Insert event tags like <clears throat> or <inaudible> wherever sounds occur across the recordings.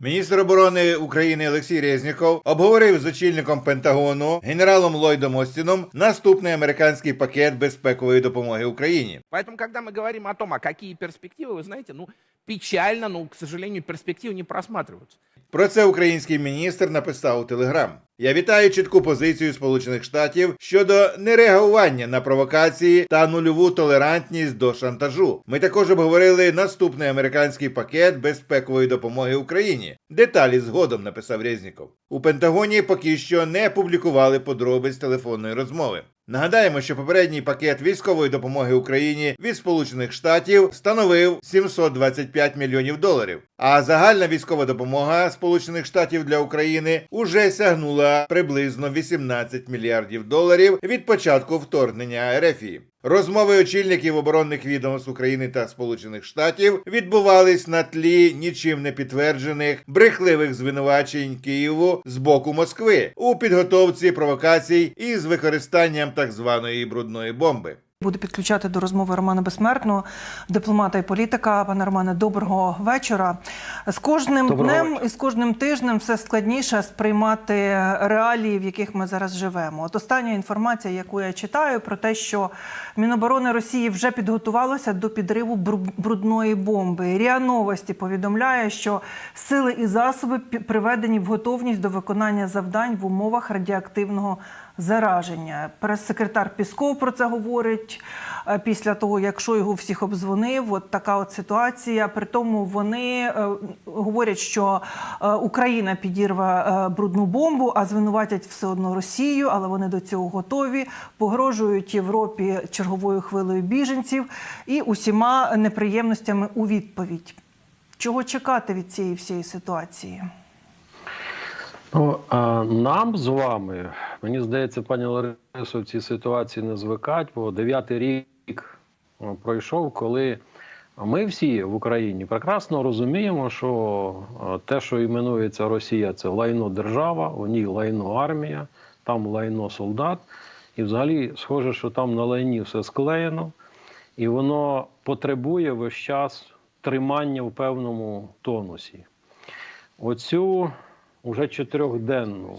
Міністр оборони України Олексій Резніков обговорив з очільником Пентагону генералом Ллойдом Остіном наступний американський пакет безпекової допомоги Україні. Поэтому, когда мы говорим о том, а какие перспективы, вы знаете, ну, печально, но, к сожалению, перспективы не просматриваются. Про це український міністр написав у Телеграм. Я вітаю чітку позицію Сполучених Штатів щодо нереагування на провокації та нульову толерантність до шантажу. Ми також обговорили наступний американський пакет безпекової допомоги Україні. Деталі згодом написав Резніков. У Пентагоні поки що не публікували подробиць телефонної розмови. Нагадаємо, що попередній пакет військової допомоги Україні від Сполучених Штатів становив 725 мільйонів доларів. А загальна військова допомога Сполучених Штатів для України уже сягнула приблизно 18 мільярдів доларів від початку вторгнення РФІ. Розмови очільників оборонних відомств України та Сполучених Штатів відбувались на тлі нічим не підтверджених брехливих звинувачень Києву з боку Москви у підготовці провокацій із використанням так званої брудної бомби. Буду підключати до розмови Романа Безсмертного, дипломата і політика. Пане Романе, доброго вечора. З кожним Доброго днем вечора. і з кожним тижнем все складніше сприймати реалії, в яких ми зараз живемо. От остання інформація, яку я читаю, про те, що Міноборони Росії вже підготувалося до підриву бру- брудної бомби. Ріа Новості повідомляє, що сили і засоби приведені в готовність до виконання завдань в умовах радіоактивного зараження. Прес-секретар Пісков про це говорить е, після того, як Шойгу всіх обдзвонив. От така от ситуація. При тому вони е, говорять, що е, Україна підірве е, брудну бомбу, а звинуватять все одно Росію, але вони до цього готові. Погрожують Європі черговою хвилею біженців і усіма неприємностями у відповідь. Чого чекати від цієї всієї ситуації? Ну, нам з вами, мені здається, пані Ларисо, в цій ситуації не звикать, бо дев'ятий рік пройшов, коли ми всі в Україні прекрасно розуміємо, що те, що іменується Росія, це лайно держава, у ній лайно армія, там лайно солдат. І взагалі схоже, що там на лайні все склеєно, і воно потребує весь час тримання в певному тонусі. Оцю уже чотирьохденну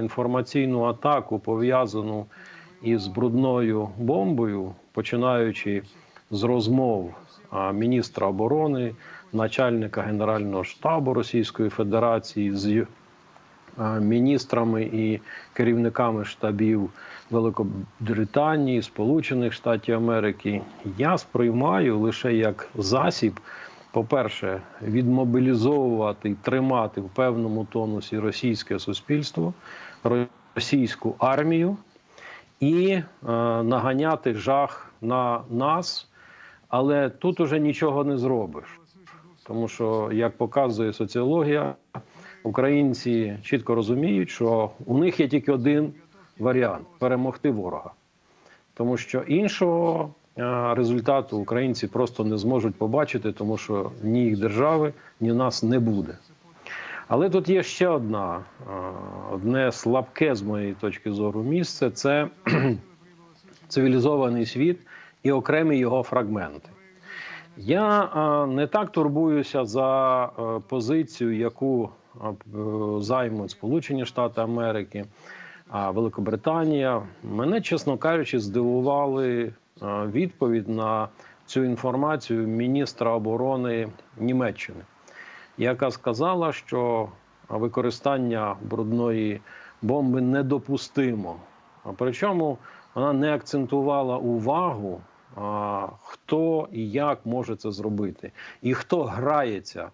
інформаційну атаку, пов'язану із брудною бомбою, починаючи з розмов міністра оборони, начальника Генерального штабу Російської Федерації з міністрами і керівниками штабів Великобританії, Сполучених Штатів Америки, я сприймаю лише як засіб, по-перше, відмобілізовувати і тримати в певному тонусі російське суспільство, російську армію і е, наганяти жах на нас. Але тут уже нічого не зробиш. Тому що, як показує соціологія, українці чітко розуміють, що у них є тільки один варіант перемогти ворога. Тому що іншого результату українці просто не зможуть побачити, тому що ні їх держави, ні нас не буде. Але тут є ще одна, е, одне слабке з моєї точки зору місце це <clears throat> цивілізований світ і окремі його фрагменти. Я е, не так турбуюся за е, позицію, яку е, займуть Сполучені Штати Америки, Великобританія. Мене, чесно кажучи, здивували е, відповідь на цю інформацію міністра оборони Німеччини, яка сказала, що використання брудної бомби недопустимо. Причому вона не акцентувала увагу, хто і як може це зробити, і хто грається.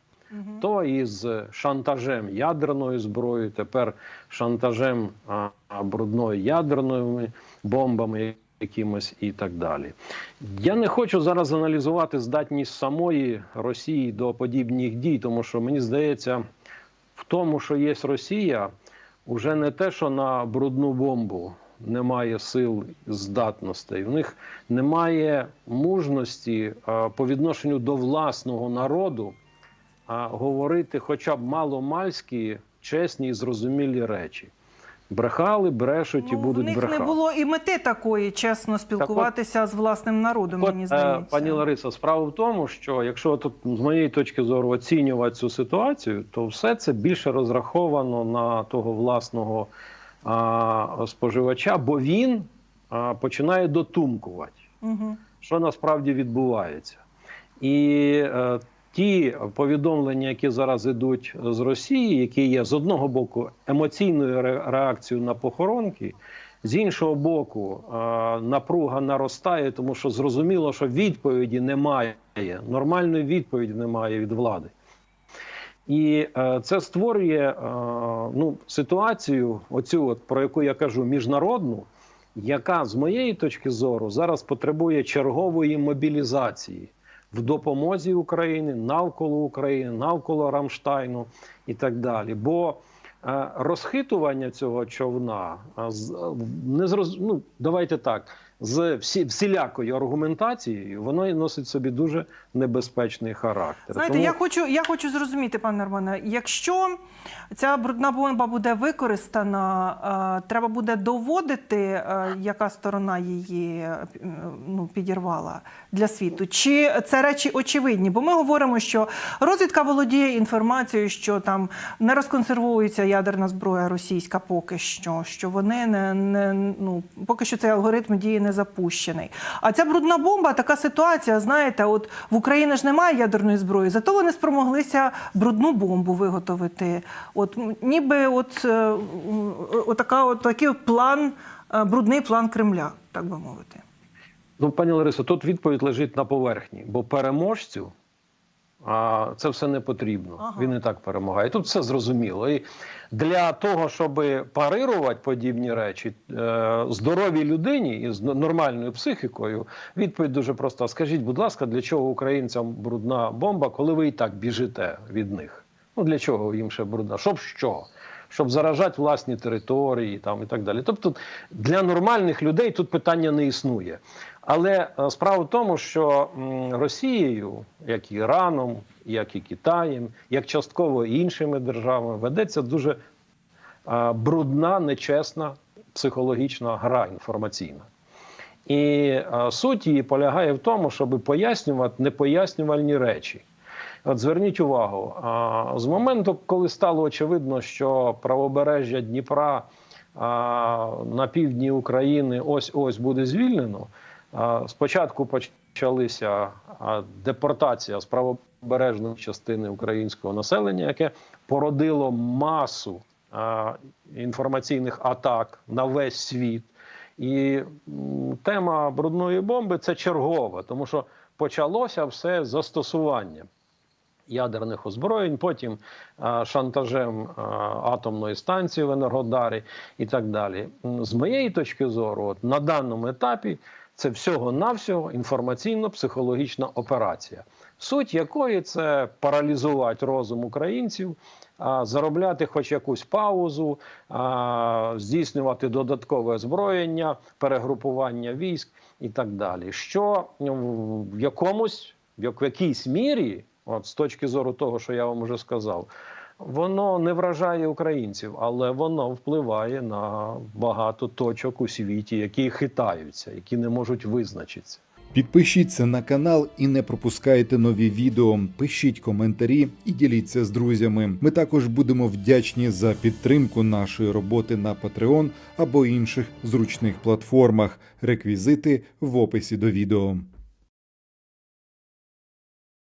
То із шантажем ядерною зброєю, тепер шантажем брудною ядерними бомбами якимось і так далі. Я не хочу зараз аналізувати здатність самої Росії до подібних дій, тому що мені здається, в тому, що є Росія, уже не те, що на брудну бомбу немає сил здатностей. В них немає мужності а, по відношенню до власного народу а, говорити хоча б маломальські чесні і зрозумілі речі. Брехали, брешуть і Ну, в будуть них брехати. не було і мети такої, чесно спілкуватися з власним народом. От, мені е, здається. Пані Лариса, справа в тому, що якщо тут з моєї точки зору оцінювати цю ситуацію, то все це більше розраховано на того власного а, споживача, бо він а, починає дотумкувати, Угу. що насправді відбувається. І е, ті повідомлення, які зараз ідуть з Росії, які є з одного боку емоційною реакцією на похоронки, з іншого боку, напруга наростає, тому що зрозуміло, що відповіді немає, нормальної відповіді немає від влади. І е, це створює е, ну, ситуацію, оцю, от, про яку я кажу, міжнародну, яка з моєї точки зору зараз потребує чергової мобілізації в допомозі України, навколо України, навколо Рамштайну і так далі. Бо е, розхитування цього човна не зроз... ну, давайте так, з всі, всілякою аргументацією, воно і носить собі дуже небезпечний характер. Знаєте, Тому- я хочу, я хочу зрозуміти, пане Романе, якщо ця брудна бомба буде використана, е, треба буде доводити, е, яка сторона її е, ну, підірвала для світу. Чи це речі очевидні? Бо ми говоримо, що розвідка володіє інформацією, що там не розконсервується ядерна зброя російська поки що, що вони не, не ну поки що цей алгоритм дії не запущений. А ця брудна бомба, така ситуація, знаєте, от в Україні ж немає ядерної зброї, зато вони спромоглися брудну бомбу виготовити. От ніби от, от, така, от такий план, е, брудний план Кремля, так би мовити. Ну, пані Ларисо, тут відповідь лежить на поверхні, бо переможцю а, це все не потрібно. Ага. Він і так перемагає. Тут все зрозуміло. І для того, щоб парирувати подібні речі, е, здоровій людині із нормальною психікою, відповідь дуже проста. Скажіть, будь ласка, для чого українцям брудна бомба, коли ви і так біжите від них? Ну для чого їм ще брудна? Щоб що? Щоб заражати власні території там і так далі. Тобто для нормальних людей тут питання не існує. Але е, справа в тому, що Росією, як і Іраном, як і Китаєм, як частково іншими державами, ведеться дуже брудна, нечесна психологічна гра інформаційна. І суть її полягає в тому, щоб пояснювати непояснювальні речі. От зверніть увагу, з моменту, коли стало очевидно, що правобережжя Дніпра на півдні України ось ось буде звільнено. Спочатку почалися депортація з правобережної частини українського населення, яке породило масу інформаційних атак на весь світ. І тема брудної бомби це чергова, тому що почалося все застосування ядерних озброєнь, потім шантажем атомної станції в Енергодарі і так далі. З моєї точки зору, от, на даному етапі це всього-навсього інформаційно-психологічна операція, суть якої це паралізувати розум українців, заробляти хоч якусь паузу, здійснювати додаткове озброєння, перегрупування військ і так далі. Що в якомусь, в якійсь мірі, от з точки зору того, що я вам вже сказав, воно не вражає українців, але воно впливає на багато точок у світі, які хитаються, які не можуть визначитися. Підпишіться на канал і не пропускайте нові відео. Пишіть коментарі і діліться з друзями. Ми також будемо вдячні за підтримку нашої роботи на Patreon або інших зручних платформах. Реквізити в описі до відео.